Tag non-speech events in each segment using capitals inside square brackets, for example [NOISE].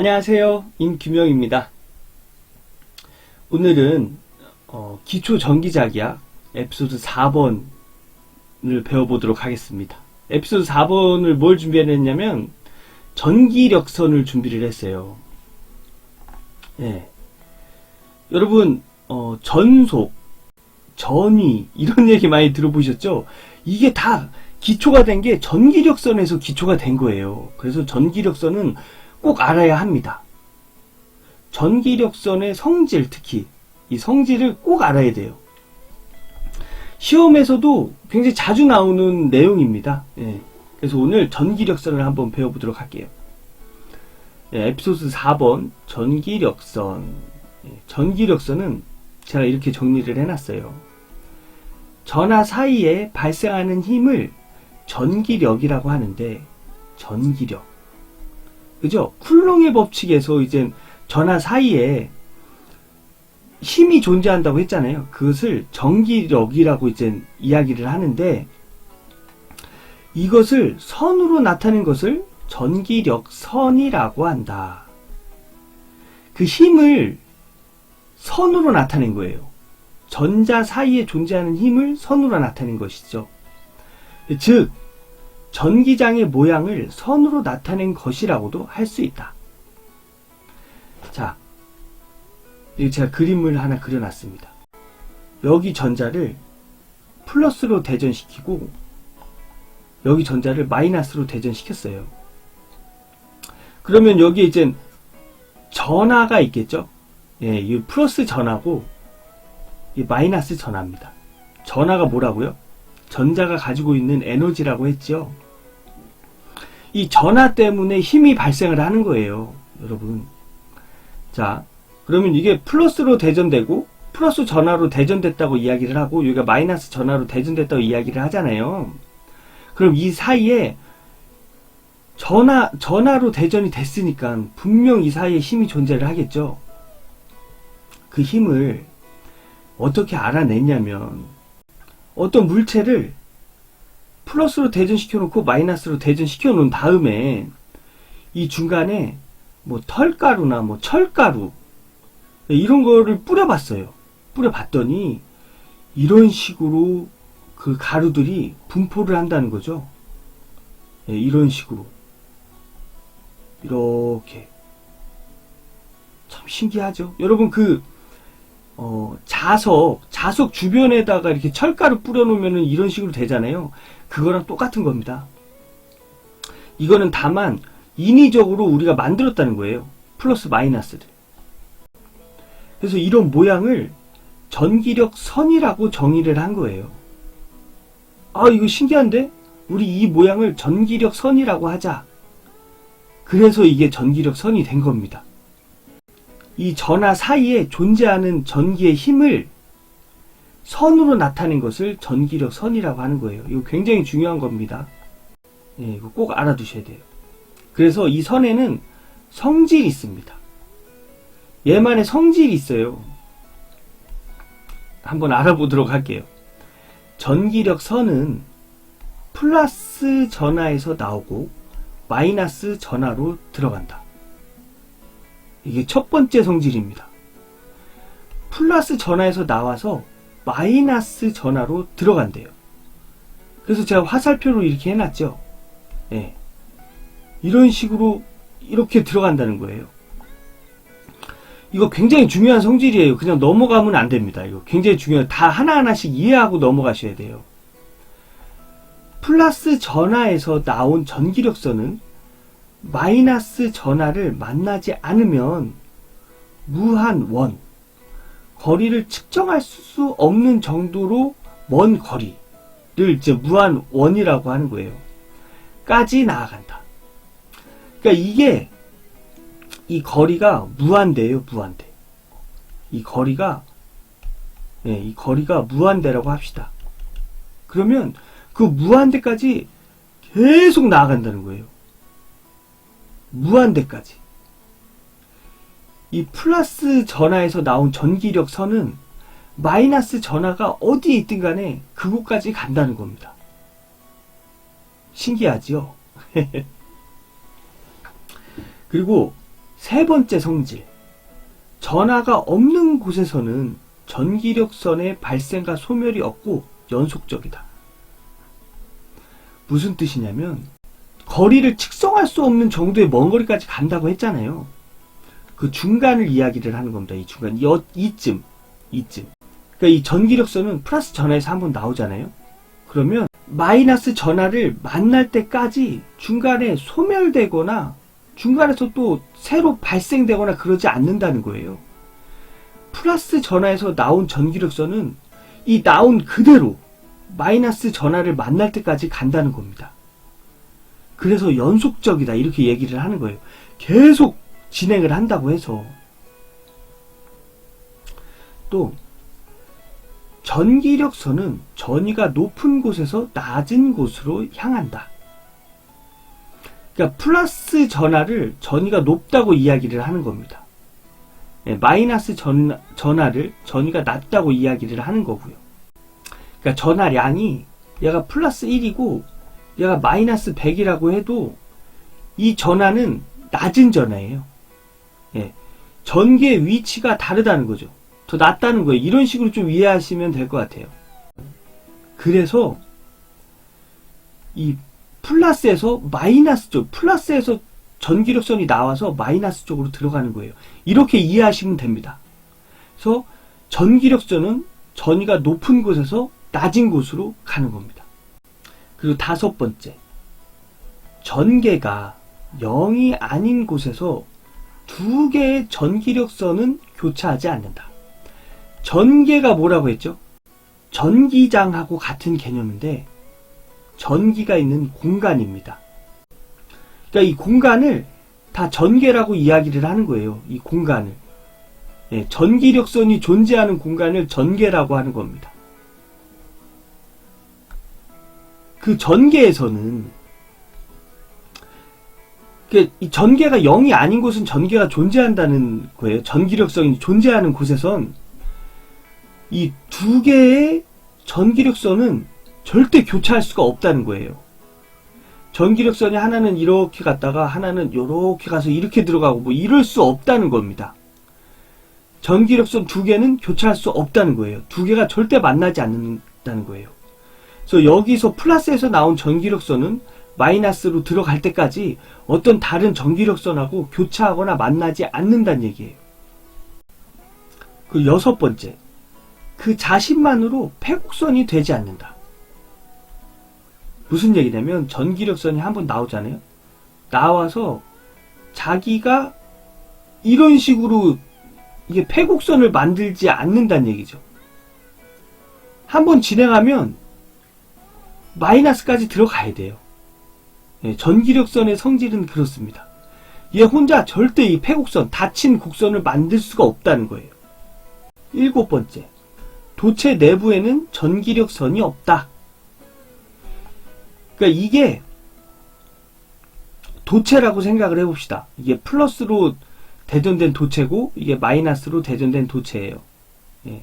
안녕하세요. 임규명입니다. 오늘은 어, 기초 전기자기약 에피소드 4번을 배워보도록 하겠습니다. 에피소드 4번을 뭘 준비했냐면 전기력선을 준비를 했어요. 예. 여러분 어, 전속, 전위 이런 [LAUGHS] 얘기 많이 들어보셨죠? 이게 다 기초가 된 게 전기력선에서 기초가 된 거예요. 그래서 전기력선은 꼭 알아야 합니다. 전기력선의 성질 특히 이 성질을 꼭 알아야 돼요. 시험에서도 굉장히 자주 나오는 내용입니다. 예. 그래서 오늘 전기력선을 한번 배워보도록 할게요. 예, 에피소드 4번 전기력선. 예, 전기력선은 제가 이렇게 정리를 해놨어요. 전하 사이에 발생하는 힘을 전기력이라고 하는데 전기력. 그죠? 쿨롱의 법칙에서 이제 전하 사이에 힘이 존재한다고 했잖아요. 그것을 전기력이라고 이제 이야기를 하는데 이것을 선으로 나타낸 것을 전기력 선이라고 한다. 그 힘을 선으로 나타낸 거예요. 전자 사이에 존재하는 힘을 선으로 나타낸 것이죠. 즉, 전기장의 모양을 선으로 나타낸 것이라고도 할 수 있다. 자, 여기 제가 그림을 하나 그려놨습니다. 여기 전자를 플러스로 대전시키고 여기 전자를 마이너스로 대전시켰어요. 그러면 여기에 이제 전하가 있겠죠? 예, 이 플러스 전하고 이 마이너스 전하입니다. 전하가 뭐라고요? 전자가 가지고 있는 에너지라고 했죠. 이 전하 때문에 힘이 발생을 하는 거예요, 여러분. 자, 그러면 이게 플러스로 대전되고 플러스 전하로 대전됐다고 이야기를 하고 여기가 마이너스 전하로 대전됐다고 이야기를 하잖아요. 그럼 이 사이에 전하 전하로 대전이 됐으니까 분명 이 사이에 힘이 존재를 하겠죠. 그 힘을 어떻게 알아냈냐면 어떤 물체를 플러스로 대전시켜 놓고 마이너스로 대전시켜 놓은 다음에 이 중간에 뭐 털가루나 뭐 철가루 이런 거를 뿌려봤어요. 뿌려봤더니 이런 식으로 그 가루들이 분포를 한다는 거죠. 예, 이런 식으로 이렇게 참 신기하죠. 여러분 그 어, 자석 자석 주변에다가 이렇게 철가루 뿌려놓으면 이런 식으로 되잖아요. 그거랑 똑같은 겁니다. 이거는 다만 인위적으로 우리가 만들었다는 거예요. 플러스 마이너스를. 그래서 이런 모양을 전기력 선이라고 정의를 한 거예요. 아, 이거 신기한데? 우리 이 모양을 전기력 선이라고 하자. 그래서 이게 전기력 선이 된 겁니다. 이 전하 사이에 존재하는 전기의 힘을 선으로 나타낸 것을 전기력 선이라고 하는 거예요. 이거 굉장히 중요한 겁니다. 예, 이거 꼭 알아두셔야 돼요. 그래서 이 선에는 성질이 있습니다. 얘만의 성질이 있어요. 한번 알아보도록 할게요. 전기력 선은 플러스 전하에서 나오고 마이너스 전하로 들어간다. 이게 첫 번째 성질입니다. 플러스 전하에서 나와서 마이너스 전하로 들어간대요. 그래서 제가 화살표로 이렇게 해놨죠. 예. 이런 식으로 이렇게 들어간다는 거예요. 이거 굉장히 중요한 성질이에요. 그냥 넘어가면 안 됩니다. 이거 굉장히 중요해요. 다 하나하나씩 이해하고 넘어가셔야 돼요. 플러스 전하에서 나온 전기력선은 마이너스 전하를 만나지 않으면 무한 원, 거리를 측정할 수 없는 정도로 먼 거리를 이제 무한 원이라고 하는 거예요. 까지 나아간다. 그러니까 이게 이 거리가 무한대예요, 무한대. 이 거리가 예, 이 거리가 무한대라고 합시다. 그러면 그 무한대까지 계속 나아간다는 거예요. 무한대까지. 이 플러스 전하에서 나온 전기력 선은 마이너스 전하가 어디에 있든 간에 그곳까지 간다는 겁니다. 신기하지요? [LAUGHS] 그리고 세 번째 성질. 전하가 없는 곳에서는 전기력선의 발생과 소멸이 없고 연속적이다. 무슨 뜻이냐면 거리를 측정할 수 없는 정도의 먼 거리까지 간다고 했잖아요. 그 중간을 이야기를 하는 겁니다. 이 중간, 이, 어- 이쯤, 이쯤. 그러니까 이 전기력선은 플러스 전하에서 한번 나오잖아요. 그러면 마이너스 전하를 만날 때까지 중간에 소멸되거나 중간에서 또 새로 발생되거나 그러지 않는다는 거예요. 플러스 전하에서 나온 전기력선은 이 나온 그대로 마이너스 전하를 만날 때까지 간다는 겁니다. 그래서 연속적이다 이렇게 얘기를 하는 거예요. 계속 진행을 한다고 해서 또 전기력선은 전위가 높은 곳에서 낮은 곳으로 향한다. 그러니까 플러스 전하를 전위가 높다고 이야기를 하는 겁니다. 예, 마이너스 전, 전하를 전위가 낮다고 이야기를 하는 거고요. 그러니까 전하량이 얘가 플러스 1이고 얘가 마이너스 100이라고 해도 이 전하는 낮은 전하예요. 예. 전기의 위치가 다르다는 거죠. 더 낮다는 거예요. 이런 식으로 좀 이해하시면 될 것 같아요. 그래서 이 플러스에서 마이너스 쪽, 플러스에서 전기력선이 나와서 마이너스 쪽으로 들어가는 거예요. 이렇게 이해하시면 됩니다. 그래서 전기력선은 전위가 높은 곳에서 낮은 곳으로 가는 겁니다. 그리고 다섯 번째. 전개가 0이 아닌 곳에서 두 개의 전기력선은 교차하지 않는다. 전개가 뭐라고 했죠? 전기장하고 같은 개념인데 전기가 있는 공간입니다. 그러니까 이 공간을 다 전개라고 이야기를 하는 거예요. 이 공간을. 예, 전기력선이 존재하는 공간을 전개라고 하는 겁니다. 그 전개에서는 그 이 전개가 0이 아닌 곳은 전개가 존재한다는 거예요. 전기력선이 존재하는 곳에선 이 두 개의 전기력선은 절대 교차할 수가 없다는 거예요. 전기력선이 하나는 이렇게 갔다가 하나는 이렇게 가서 이렇게 들어가고 뭐 이럴 수 없다는 겁니다. 전기력선 두 개는 교차할 수 없다는 거예요. 두 개가 절대 만나지 않는다는 거예요. 그래서 여기서 플러스에서 나온 전기력선은 마이너스로 들어갈 때까지 어떤 다른 전기력선하고 교차하거나 만나지 않는다는 얘기예요. 그 여섯 번째, 그 자신만으로 패곡선이 되지 않는다. 무슨 얘기냐면 전기력선이 한번 나오잖아요. 나와서 자기가 이런 식으로 이게 패곡선을 만들지 않는다는 얘기죠. 한번 진행하면 마이너스까지 들어가야 돼요. 예, 전기력선의 성질은 그렇습니다. 얘 혼자 절대 이 패곡선, 닫힌 곡선을 만들 수가 없다는 거예요. 일곱 번째, 도체 내부에는 전기력선이 없다. 그러니까 이게 도체라고 생각을 해봅시다. 이게 플러스로 대전된 도체고 이게 마이너스로 대전된 도체예요. 예.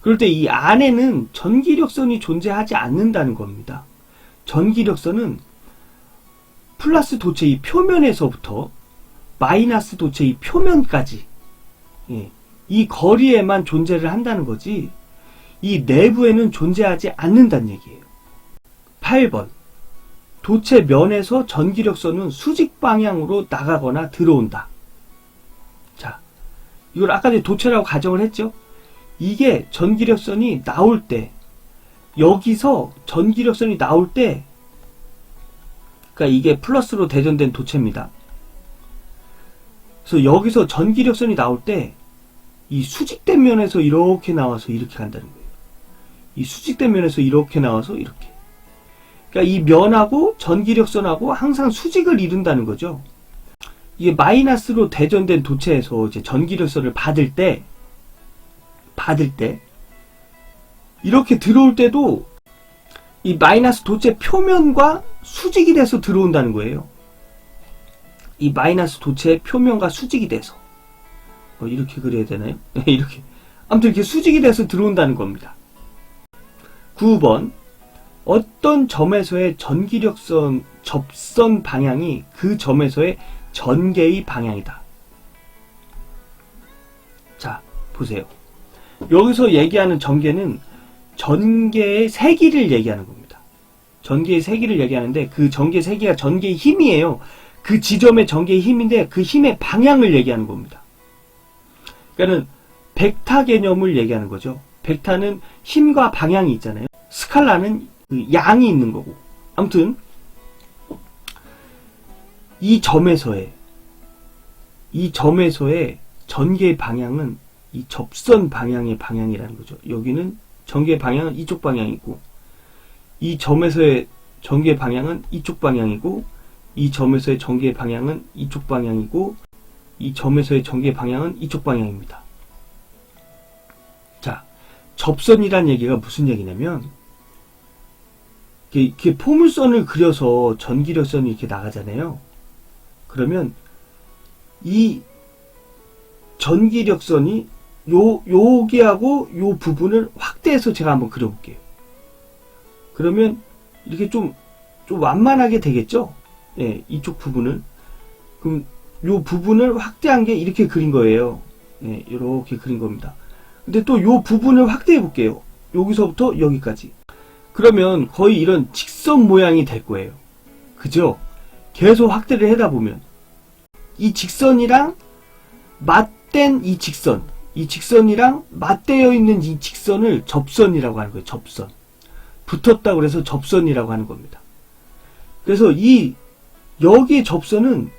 그럴 때 이 안에는 전기력선이 존재하지 않는다는 겁니다. 전기력선은 플러스 도체 이 표면에서부터 마이너스 도체 이 표면까지 예. 이 거리에만 존재를 한다는 거지 이 내부에는 존재하지 않는다는 얘기예요. 8번 도체 면에서 전기력선은 수직 방향으로 나가거나 들어온다. 자, 이걸 아까 전에 도체라고 가정을 했죠? 이게 전기력선이 나올 때, 여기서 전기력선이 나올 때, 그러니까 이게 플러스로 대전된 도체입니다. 그래서 여기서 전기력선이 나올 때, 이 수직된 면에서 이렇게 나와서 이렇게 간다는 거예요. 이 수직된 면에서 이렇게 나와서 이렇게. 그러니까 이 면하고 전기력선하고 항상 수직을 이룬다는 거죠. 이게 마이너스로 대전된 도체에서 이제 전기력선을 받을 때, 받을 때, 이렇게 들어올 때도 이 마이너스 도체 표면과 수직이 돼서 들어온다는 거예요. 이 마이너스 도체의 표면과 수직이 돼서. 어, 이렇게 그려야 되나요? [LAUGHS] 이렇게. 아무튼 이렇게 수직이 돼서 들어온다는 겁니다. 9번. 어떤 점에서의 전기력선 접선 방향이 그 점에서의 전개의 방향이다. 보세요. 여기서 얘기하는 전개는 전개의 세기를 얘기하는 겁니다. 전개의 세기를 얘기하는데 그 전개 세기가 전개의 힘이에요. 그 지점의 전개의 힘인데 그 힘의 방향을 얘기하는 겁니다. 그러니까는 벡터 개념을 얘기하는 거죠. 벡터는 힘과 방향이 있잖아요. 스칼라는 그 양이 있는 거고. 아무튼 이 점에서의 이 점에서의 전개의 방향은 이 접선 방향의 방향이라는 거죠. 여기는 전개 방향은 이쪽 방향이고 이 점에서의 전개 방향은 이쪽 방향이고 이 점에서의 전개 방향은 이쪽 방향이고 이 점에서의 전개 방향은 이쪽 방향입니다. 자, 접선이란 얘기가 무슨 얘기냐면 이렇게 포물선을 그려서 전기력선이 이렇게 나가잖아요. 그러면 이 전기력선이 요 여기하고 요 부분을 확대해서 제가 한번 그려볼게요. 그러면 이렇게 좀, 좀 완만하게 되겠죠? 예, 이쪽 부분을. 그럼 요 부분을 확대한 게 이렇게 그린 거예요. 예, 이렇게 그린 겁니다. 근데 또 요 부분을 확대해 볼게요. 여기서부터 여기까지. 그러면 거의 이런 직선 모양이 될 거예요. 그죠? 계속 확대를 하다 보면. 이 직선이랑 맞댄 이 직선, 이 직선이랑 맞대어 있는 이 직선을 접선이라고 하는 거예요. 접선. 붙었다고 해서 접선이라고 하는 겁니다. 그래서 이 여기의 접선은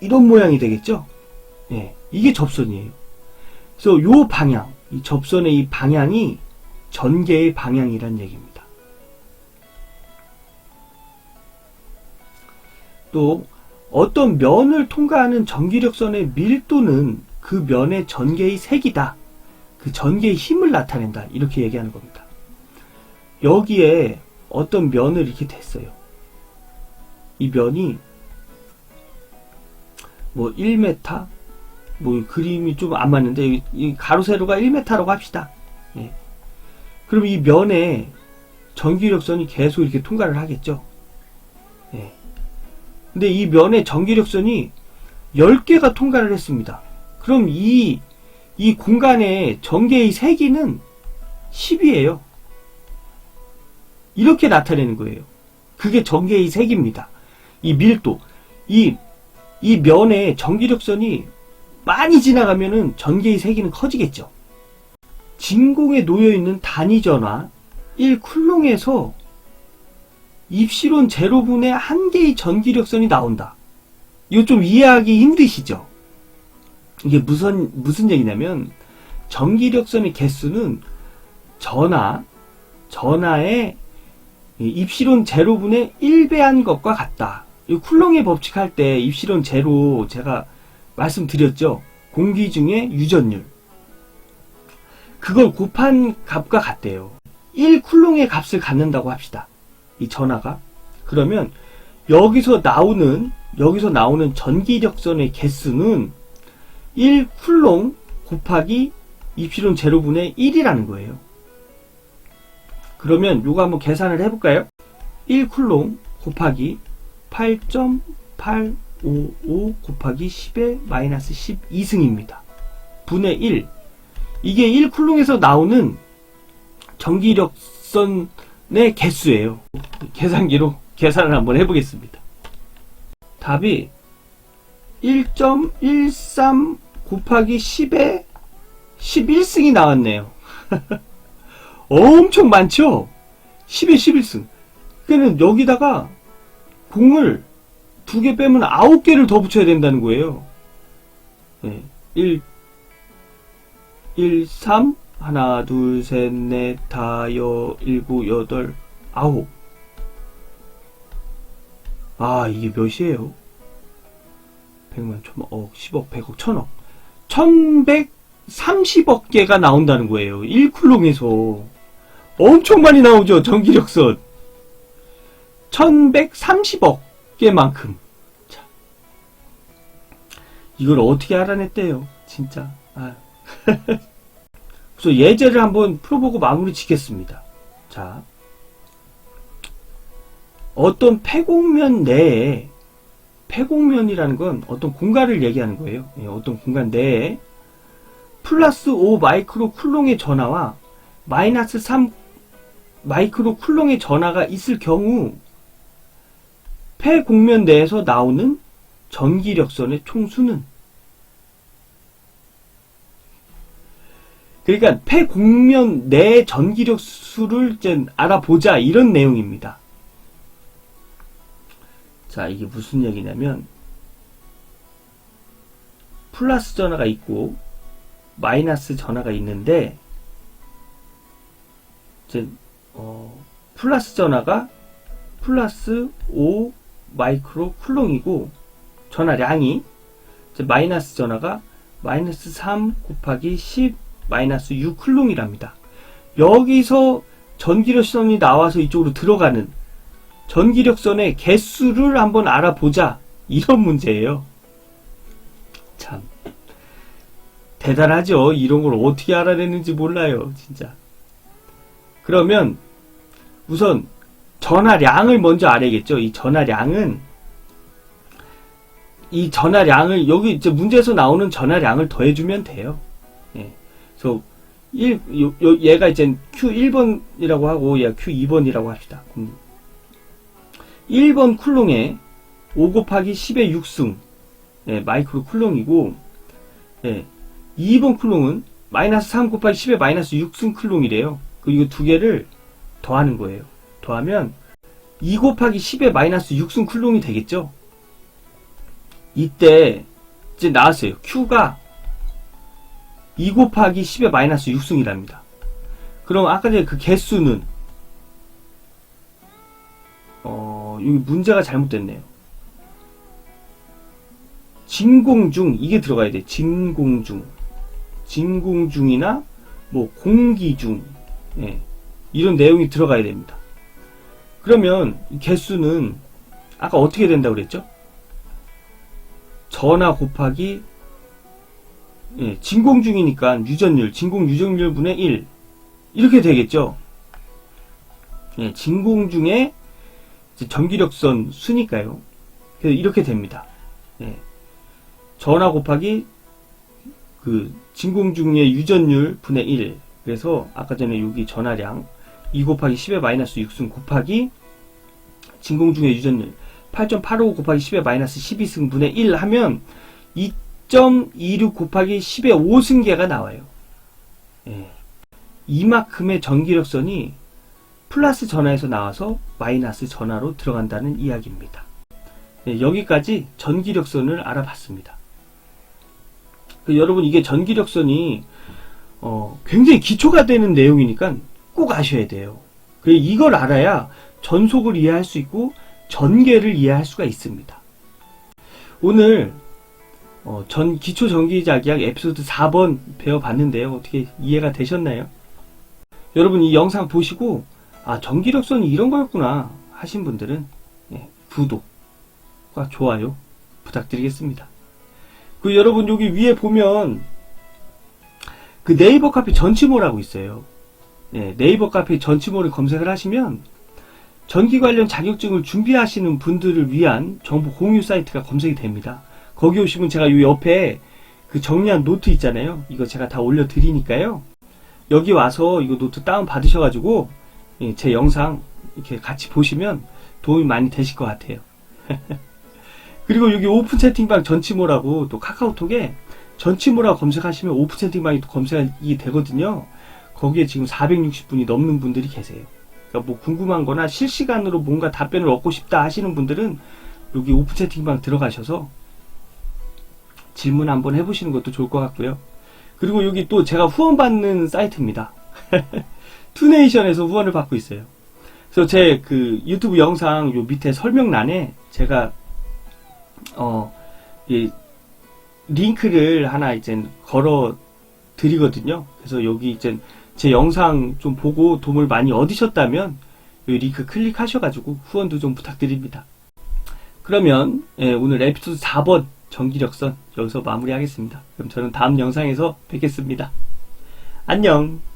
이런 모양이 되겠죠? 예, 이게 접선이에요. 그래서 요 방향, 이 접선의 이 방향이 전개의 방향이란 얘기입니다. 또 어떤 면을 통과하는 전기력선의 밀도는 그 면의 전개의 색이다. 그 전개의 힘을 나타낸다. 이렇게 얘기하는 겁니다. 여기에 어떤 면을 이렇게 댔어요. 이 면이 뭐 1m 뭐 그림이 좀 안 맞는데 이- 이 가로 세로가 1m라고 합시다. 예. 그럼 이 면에 전기력선이 계속 이렇게 통과를 하겠죠. 예. 근데 이 면에 전기력선이 10개가 통과를 했습니다. 그럼 이, 이 공간의 전개의 세기는 10이에요. 이렇게 나타내는 거예요. 그게 전개의 세기입니다. 이 밀도, 이, 이 면에 전기력선이 많이 지나가면은 전개의 세기는 커지겠죠. 진공에 놓여있는 단위전화 1쿨롱에서 입시론 제로분의 한 개의 전기력선이 나온다. 이거 좀 이해하기 힘드시죠? 이게 무슨, 무슨 얘기냐면, 전기력선의 개수는 전하, 전하의 이 입시론 제로분의 1배한 것과 같다. 이 쿨롱의 법칙 할 때 입시론 제로 제가 말씀드렸죠. 공기 중에 유전율. 그걸 곱한 값과 같대요. 1 쿨롱의 값을 갖는다고 합시다. 이 전하가. 그러면 여기서 나오는 여기서 나오는 전기력선의 개수는 1쿨롱 곱하기 입시론 제로분의 1이라는 거예요. 그러면 요거 한번 계산을 해볼까요? 1 쿨롱 곱하기 8.855 곱하기 10의 마이너스 12승입니다. 분의 1. 이게 1 쿨롱에서 나오는 전기력선의 개수예요. 계산기로 계산을 한번 해보겠습니다. 답이 1.13 곱하기 10의 11승이 나왔네요. [LAUGHS] 엄청 많죠? 10에 11승. 그러니까 여기다가 공을 두 개 빼면 아홉 개를 더 붙여야 된다는 거예요. 네. 1, 1, 3, 하나, 둘, 셋, 넷, 다, 여, 일곱, 여덟, 아홉. 아, 이게 몇이에요? 100만, 천만, 억, 10억, 100억, 천억. 1130억 개가 나온다는 거예요. 1쿨롱에서. 엄청 많이 나오죠, 전기력선. 1130억 개만큼. 자. 이걸 어떻게 알아냈대요, 진짜. 아. [LAUGHS] 그래서 예제를 한번 풀어보고 마무리 짓겠습니다. 자. 어떤 폐곡면 내에 폐곡면이라는 건 어떤 공간을 얘기하는 거예요. 예, 어떤 공간 내에 플러스 5 마이크로 쿨롱의 전하와 마이너스 3 마이크로 쿨롱의 전하가 있을 경우 폐 공면 내에서 나오는 전기력선의 총수는 그러니까 폐 공면 내 전기력 수를 이제 알아보자 이런 내용입니다. 자, 이게 무슨 얘기냐면 플러스 전화가 있고 마이너스 전화가 있는데 이제 어, 플러스 전화가 플러스 5 마이크로 쿨롱이고 전화량이 이제 마이너스 전화가 마이너스 3 곱하기 10 마이너스 6 쿨롱이랍니다. 여기서 전기력선이 나와서 이쪽으로 들어가는 전기력선의 개수를 한번 알아보자. 이런 문제예요. 참. 대단하죠. 이런 걸 어떻게 알아내는지 몰라요. 진짜. 그러면 우선 전화량을 먼저 알아야겠죠. 이 전화량은 이 전화량을 여기 이제 문제에서 나오는 전화량을 더해주면 돼요. 예. 그래서 1, 요, 요, 얘가 이제 Q1번이라고 하고 얘가 Q2번이라고 합시다. 음. 1번 쿨롱에 5 곱하기 10의 6승 예, 마이크로 쿨롱이고 예, 2번 쿨롱은 마이너스 3 곱하기 10의 마이너스 6승 쿨롱이래요. 그리고 두 개를 더하는 거예요. 더하면 2 곱하기 10의 마이너스 6승 쿨롱이 되겠죠? 이때 이제 나왔어요. Q가 2 곱하기 10의 마이너스 6승이랍니다. 그럼 아까 전에 그 개수는 여기 문제가 잘못됐네요. 진공중 이게 들어가야 돼. 진공중, 진공중이나 뭐 공기중, 예, 이런 내용이 들어가야 됩니다. 그러면 이 개수는 아까 어떻게 된다고 그랬죠? 전하 곱하기 예, 진공중이니까 유전율, 진공 유전율 분의 1 이렇게 되겠죠. 예, 진공중의 이제 전기력선 수니까요. 그래서 이렇게 됩니다. 예. 전하 곱하기 그 진공중의 유전율 분의 1. 그래서 아까 전에 여기 전하량 2 곱하기 10의 마이너스 6승 곱하기 진공중의 유전율 8.85 곱하기 10의 마이너스 12승 분의 1 하면 2.26 곱하기 10의 5승계가 나와요. 예. 이만큼의 전기력선이 플러스 전화에서 나와서 마이너스 전화로 들어간다는 이야기입니다. 네, 여기까지 전기력선을 알아봤습니다. 그 여러분 이게 전기력선이 어, 굉장히 기초가 되는 내용이니까 꼭 아셔야 돼요. 그 이걸 알아야 전속을 이해할 수 있고 전개를 이해할 수가 있습니다. 오늘 어, 전 기초 전기자기학 에피소드 4번 배워봤는데요. 어떻게 이해가 되셨나요? 여러분 이 영상 보시고 아 전기력선이 이런 거였구나 하신 분들은 예, 구독과 좋아요 부탁드리겠습니다. 그 여러분 여기 위에 보면 그 네이버 카페 전치모라고 있어요. 예, 네이버 카페 전치모를 검색을 하시면 전기 관련 자격증을 준비하시는 분들을 위한 정보 공유 사이트가 검색이 됩니다. 거기 오시면 제가 이 옆에 그 정리한 노트 있잖아요. 이거 제가 다 올려드리니까요. 여기 와서 이거 노트 다운 받으셔가지고 예, 제 영상 이렇게 같이 보시면 도움이 많이 되실 것 같아요. [LAUGHS] 그리고 여기 오픈 채팅방 전치모라고 또 카카오톡에 전치모라고 검색하시면 오픈 채팅방이 또 검색이 되거든요. 거기에 지금 460분이 넘는 분들이 계세요. 그러니까 뭐 궁금한 거나 실시간으로 뭔가 답변을 얻고 싶다 하시는 분들은 여기 오픈 채팅방 들어가셔서 질문 한번 해보시는 것도 좋을 것 같고요. 그리고 여기 또 제가 후원받는 사이트입니다. [LAUGHS] 투네이션에서 후원을 받고 있어요. 그래서 제 그 유튜브 영상 요 밑에 설명란에 제가 어, 이 링크를 하나 이제 걸어 드리거든요. 그래서 여기 이제 제 영상 좀 보고 도움을 많이 얻으셨다면 이 링크 클릭하셔가지고 후원도 좀 부탁드립니다. 그러면 예, 오늘 에피소드 4번 전기력선 여기서 마무리하겠습니다. 그럼 저는 다음 영상에서 뵙겠습니다. 안녕.